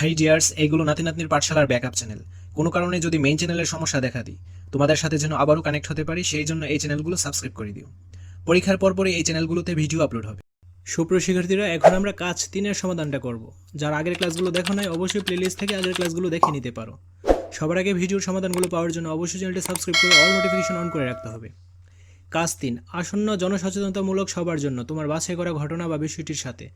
High dears এইগুলো নাতি নাতনির পাঠশালার ব্যাকআপ চ্যানেল। কোনো কারণে যদি মেইন চ্যানেলের সমস্যা দেখা দিই, তোমাদের সাথে যেন আবারও কানেক্ট হতে পারি, সেই জন্য এই চ্যানেলগুলো সাবস্ক্রাইব করে দিও। পরীক্ষার পরপরই এই চ্যানেলগুলোতে ভিডিও আপলোড হবে। সুপ্রিয় শিক্ষার্থীরা, এখন আমরা কাজ তিনের সমাধানটা করব। যার আগের ক্লাসগুলো দেখো নাই, অবশ্যই প্লেলিস্ট থেকে আগের ক্লাসগুলো দেখে নিতে পারো। সবার আগে ভিডিওর সমাধানগুলো পাওয়ার জন্য অবশ্যই চ্যানেলটি সাবস্ক্রাইব করে অল নোটিফিকেশন অন করে রাখতে হবে। কাজ তিন, আসন্ন জনসচেতনতামূলক সবার জন্য তোমার বাছাই করা ঘটনা বা বিষয়টির সাথে।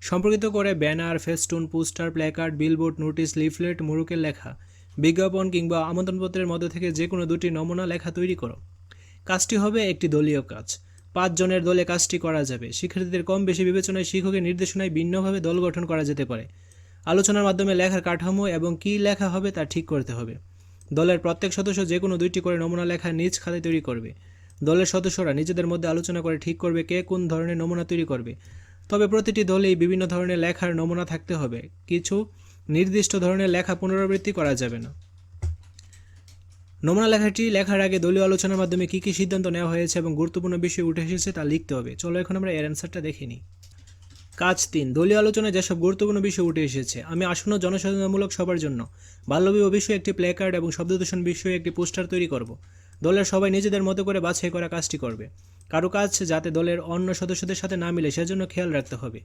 সম্পর্কিত করে banner, festoon, poster, placard, billboard, notice, leaflet, মুরুকের লেখা, বিজ্ঞাপন কিংবা আমন্ত্রণপত্রের মধ্যে থেকে যে কোনো দুটি নমুনা লেখা তৈরি করো। কাজটি হবে একটি দলীয় কাজ। পাঁচজনের দলে কাজটি করা যাবে। শিক্ষার্থীদের কম বেশি বিবেচনায় শিক্ষকের নির্দেশনায় ভিন্নভাবে দল গঠন করা যেতে পারে। আলোচনার মাধ্যমে লেখার কাঠামো এবং কী লেখা হবে তা ঠিক করতে হবে। দলের প্রত্যেক সদস্য যে কোনো দুইটি করে নমুনা লেখা নিজ খাতে তৈরি করবে। দলের সদস্যরা নিজেদের মধ্যে আলোচনা করে ঠিক করবে কে কোন ধরনের নমুনা তৈরি করবে। তবে প্রতিটি দলেই বিভিন্ন ধরনের লেখার নমুনা থাকতে হবে। কিছু নির্দিষ্ট ধরনের লেখা পুনরাবৃত্তি করা যাবে না। নমুনা লেখাটি লেখার আগে দলীয় আলোচনার মাধ্যমে কী কী সিদ্ধান্ত নেওয়া হয়েছে এবং গুরুত্বপূর্ণ বিষয় উঠে এসেছে তা লিখতে হবে। চলো এখন আমরা এর অ্যান্সারটা দেখে নিই। কাজ তিন, দলীয় আলোচনায় যেসব গুরুত্বপূর্ণ বিষয় উঠে এসেছে, আমি আসন্ন জনসচেতনমূলক সবার জন্য বাল্যবিবাহ বিষয়ে একটি প্ল্যাকার্ড এবং শব্দদূষণ বিষয়ে একটি পোস্টার তৈরি করব। দলের সবাই নিজেদের মতো করে বাছাই করা কাজটি করবে। কারও কাজ যাতে দলের অন্য সদস্যদের সাথে না মিলে, সেজন্য খেয়াল রাখতে হবে।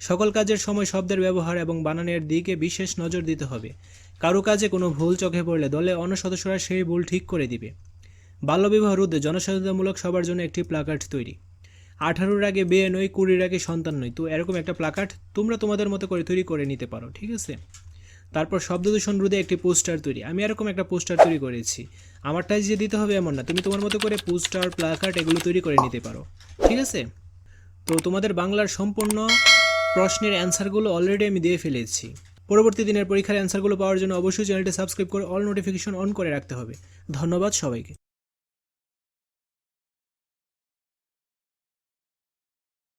সকল কাজের সময় শব্দের ব্যবহার এবং বানানের দিকে বিশেষ নজর দিতে হবে। কারও কাজে কোনো ভুল চোখে পড়লে দলে অন্য সদস্যরা সেই ভুল ঠিক করে দিবে। বাল্যবিবাহ রোধে জনসচেতনমূলক সবার জন্য একটি প্লাকার্ড তৈরি। আঠারোর আগে বিয়ে নই কুড়ির আগে সন্তান নই তো এরকম একটা প্লাকার্ড তোমরা তোমাদের মতো করে তৈরি করে নিতে পারো, ঠিক আছে? তারপর শব্দ দূষণ রোধে একটি পোস্টার তৈরি। আমি এরকম একটা পোস্টার তৈরি করেছি। আমারটাই যে দিতে হবে এমন না। তুমি তোমার মতো করে পোস্টার, প্লাকার্ড এগুলো তৈরি করে নিতে পারো। ঠিক আছে? তো তোমাদের বাংলার সম্পূর্ণ প্রশ্নের অ্যান্সারগুলো অলরেডি আমি দিয়ে ফেলেছি। পরবর্তী দিনের পরীক্ষার অ্যান্সারগুলো পাওয়ার জন্য অবশ্যই চ্যানেলটি সাবস্ক্রাইব করে অল নোটিফিকেশন অন করে রাখতে হবে। ধন্যবাদ সবাইকে।